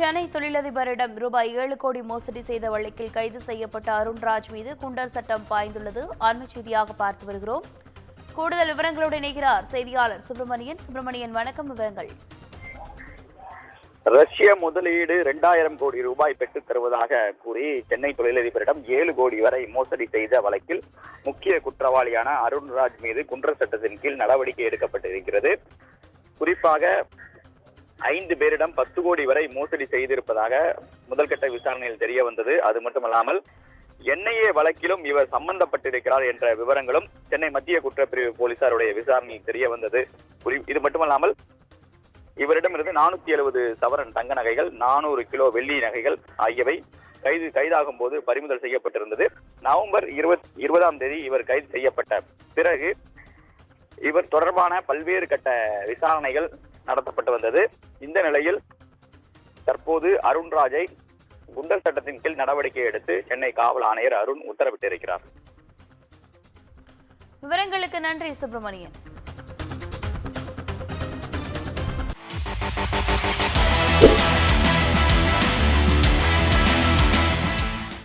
சென்னை தொழிலதிபரிடம் ரூபாய் ஏழு கோடி மோசடி செய்த வழக்கில் கைது செய்யப்பட்ட அருண்ராஜ் மீது குண்டர் சட்டம் பாய்ந்துள்ளது. அண்மை செய்தியாக பார்த்து வருகிறோம். கூடுதல் விவரங்களோடு இணைகிறார் செய்தியாளர் சுப்பிரமணியன். சுப்பிரமணியன் வணக்கம். விவரங்கள். ரஷ்ய முதலீடு இரண்டாயிரம் கோடி ரூபாய் பெற்றுத் தருவதாக கூறி சென்னை தொழிலதிபரிடம் ஏழு கோடி வரை மோசடி செய்த வழக்கில் முக்கிய குற்றவாளியான அருண்ராஜ் மீது குன்ற சட்டத்தின் கீழ் நடவடிக்கை எடுக்கப்பட்டிருக்கிறது. குறிப்பாக ஐந்து பேரிடம் பத்து கோடி வரை மோசடி செய்திருப்பதாக முதல்கட்ட விசாரணையில் தெரிய வந்தது. அது மட்டுமல்லாமல் என்ஐஏ வழக்கிலும் இவர் சம்பந்தப்பட்டிருக்கிறார் என்ற விவரங்களும் சென்னை மத்திய குற்றப்பிரிவு போலீசாருடைய விசாரணையில் தெரிய வந்தது. இது மட்டுமல்லாமல் இவரிடமிருந்து நானூத்தி எழுபது சவரன் தங்க நகைகள் நானூறு கிலோ வெள்ளி நகைகள் ஆகியவை கைது கைதாகும் போது பறிமுதல் செய்யப்பட்டிருந்தது. நவம்பர் இருபத் இருபதாம் தேதி இவர் கைது செய்யப்பட்ட பிறகு இவர் தொடர்பான பல்வேறு கட்ட விசாரணைகள் நடத்தப்பட்டு வந்தது. இந்த நிலையில் தற்போது அருண்ராஜை குண்டர் சட்டத்தின் கீழ் நடவடிக்கை எடுத்து சென்னை காவல் ஆணையர் அருண் உத்தரவிட்டிருக்கிறார். விவரங்களுக்கு நன்றி சுப்பிரமணியன்.